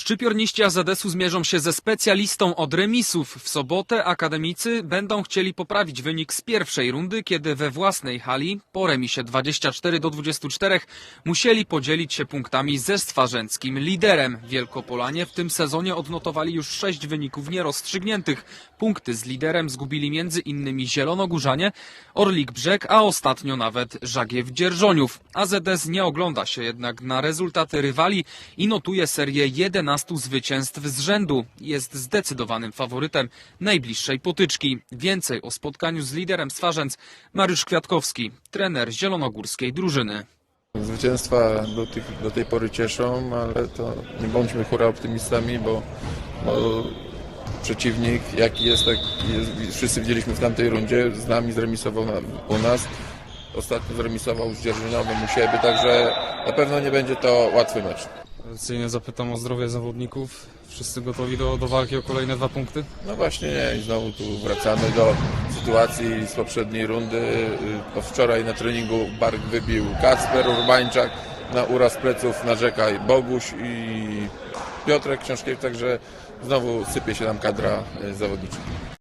Szczypiorniści AZS-u zmierzą się ze specjalistą od remisów. W sobotę akademicy będą chcieli poprawić wynik z pierwszej rundy, kiedy we własnej hali po remisie 24 do 24 musieli podzielić się punktami ze Stwarzęckim liderem. Wielkopolanie w tym sezonie odnotowali już sześć wyników nierozstrzygniętych. Punkty z liderem zgubili między innymi Zielonogórzanie, Orlik Brzeg, a ostatnio nawet Żagiew Dzierżoniów. AZS nie ogląda się jednak na rezultaty rywali i notuje serię 11 zwycięstw z rzędu. Jest zdecydowanym faworytem najbliższej potyczki. Więcej o spotkaniu z liderem Stwarzęc Mariusz Kwiatkowski, trener zielonogórskiej drużyny. Zwycięstwa do, tych, do tej pory cieszą, ale to nie bądźmy hura optymistami, bo, bo przeciwnik jaki jest, tak jest, wszyscy widzieliśmy w tamtej rundzie, z nami zremisował na, u nas, ostatnio zremisował z Dzierżoniowym u siebie, także na pewno nie będzie to łatwy mecz. Tradycyjnie zapytam o zdrowie zawodników. Wszyscy gotowi do, do walki o kolejne dwa punkty? No właśnie nie i znowu tu wracamy do sytuacji z poprzedniej rundy. Bo wczoraj na treningu bark wybił Kacper Urbańczak, na uraz pleców narzeka Boguś i Piotrek Książkiewicz, także znowu sypie się nam kadra y, zawodnicza.